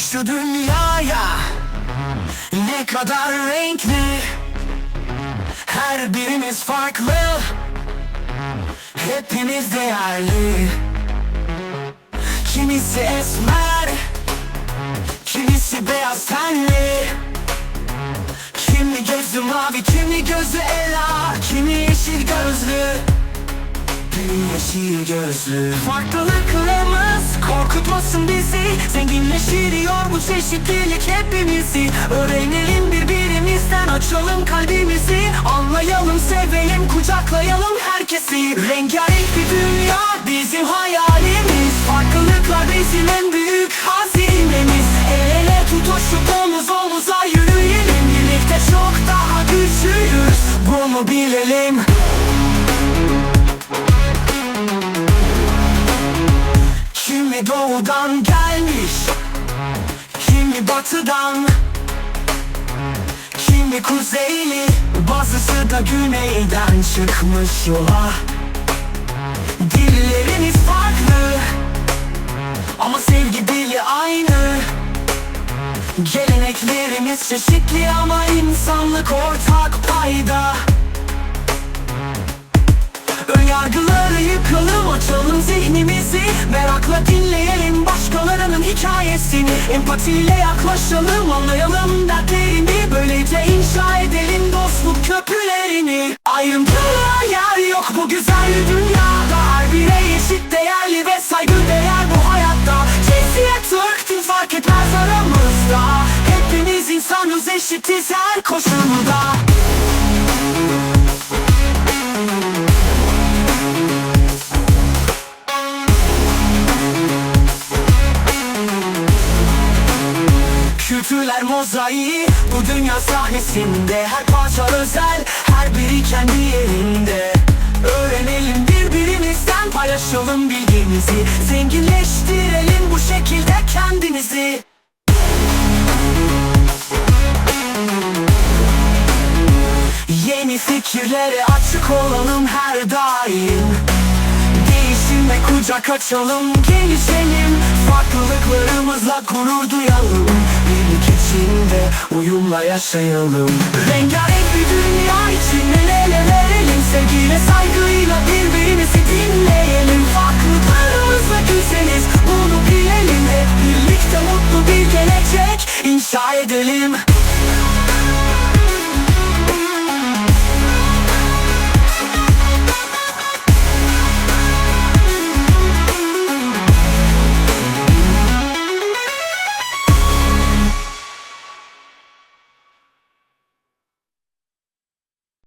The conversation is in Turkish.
şu dünyaya. Ne kadar renkli. Her birimiz farklı. Hepimiz değerli. Kimisi esmer Kimisi beyaz tenli. Kimi gözü mavi, kimi gözü ela Kimi yeşil gözlü yeşil gözlü Farklılıklarımız korkutmasın bizi. Zenginleştiriyor bu çeşitlilik hepimizi. Öğrenelim birbirimizden açalım kalbimizi. Anlayalım, sevelim, kucaklayalım herkesi. Rengarenk bir dünya bizim hayalimiz doğudan gelmiş Kimi batıdan Kimi kuzeyli Bazısı da güneyden çıkmış yola. Dillerimiz farklı Ama sevgi dili aynı. Geleneklerimiz çeşitli ama insanlık ortak payda. Önyargıları yıkalım açalım zihnimizi. Merakla dinleyelim başkalarının hikayesini. Empatiyle yaklaşalım anlayalım dertlerini. Böylece inşa edelim dostluk köprülerini. Ayrımcılığa yer yok bu güzel dünyada. Her birey eşit değerli ve saygı değer bu hayatta. Cinsiyet ırk din fark etmez aramızda. Hepimiz insanız eşitiz her koşulda Kültürler mozaiği. Bu dünya sahnesinde Her parça özel, her biri kendi yerinde. Öğrenelim birbirimizden paylaşalım bilgimizi. Zenginleştirelim bu şekilde kendimizi. Yeni fikirlere açık olalım her daim. Değişime kucak açalım, gelişelim. Farklılıklarımızla gurur duyalım içinde uyumla yaşayalım. Rengarenk bir dünya